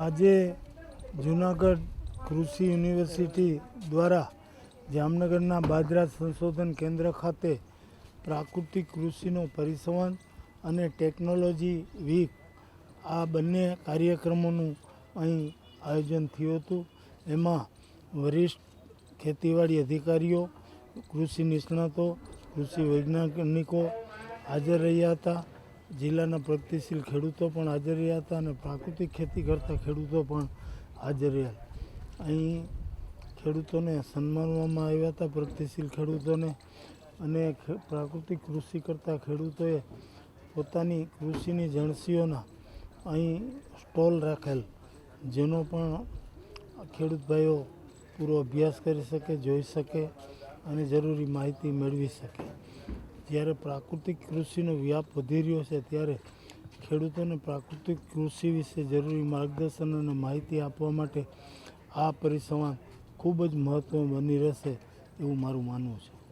આજે જુનાગઢ કૃષિ યુનિવર્સિટી દ્વારા જામનગરના બાજરા સંશોધન કેન્દ્ર ખાતે પ્રાકૃતિક કૃષિનો પરિસંવાદ અને ટેકનોલોજી વીક આ બંને કાર્યક્રમોનું અહીં આયોજન થયું હતું. એમાં વરિષ્ઠ ખેતીવાડી અધિકારીઓ, કૃષિ નિષ્ણાતો, કૃષિ વૈજ્ઞાનિકો હાજર રહ્યા હતા. જિલ્લાના પ્રગતિશીલ ખેડૂતો પણ હાજર રહ્યા હતા અને પ્રાકૃતિક ખેતી કરતા ખેડૂતો પણ હાજર રહ્યા. અહીં ખેડૂતોને સન્માનવામાં આવ્યા હતા પ્રગતિશીલ ખેડૂતોને અને પ્રાકૃતિક કૃષિ કરતા ખેડૂતોએ પોતાની કૃષિની જણસીઓના અહીં સ્ટોલ રાખેલ, જેનો પણ ખેડૂત ભાઈઓ પૂરો અભ્યાસ કરી શકે, જોઈ શકે અને જરૂરી માહિતી મેળવી શકે. જ્યારે પ્રાકૃતિક કૃષિનો વ્યાપ વધી રહ્યો છે ત્યારે ખેડૂતોને પ્રાકૃતિક કૃષિ વિશે જરૂરી માર્ગદર્શન અને માહિતી આપવા માટે આ પરિસંવાદ ખૂબ જ મહત્ત્વ બની રહેશે એવું મારું માનવું છે.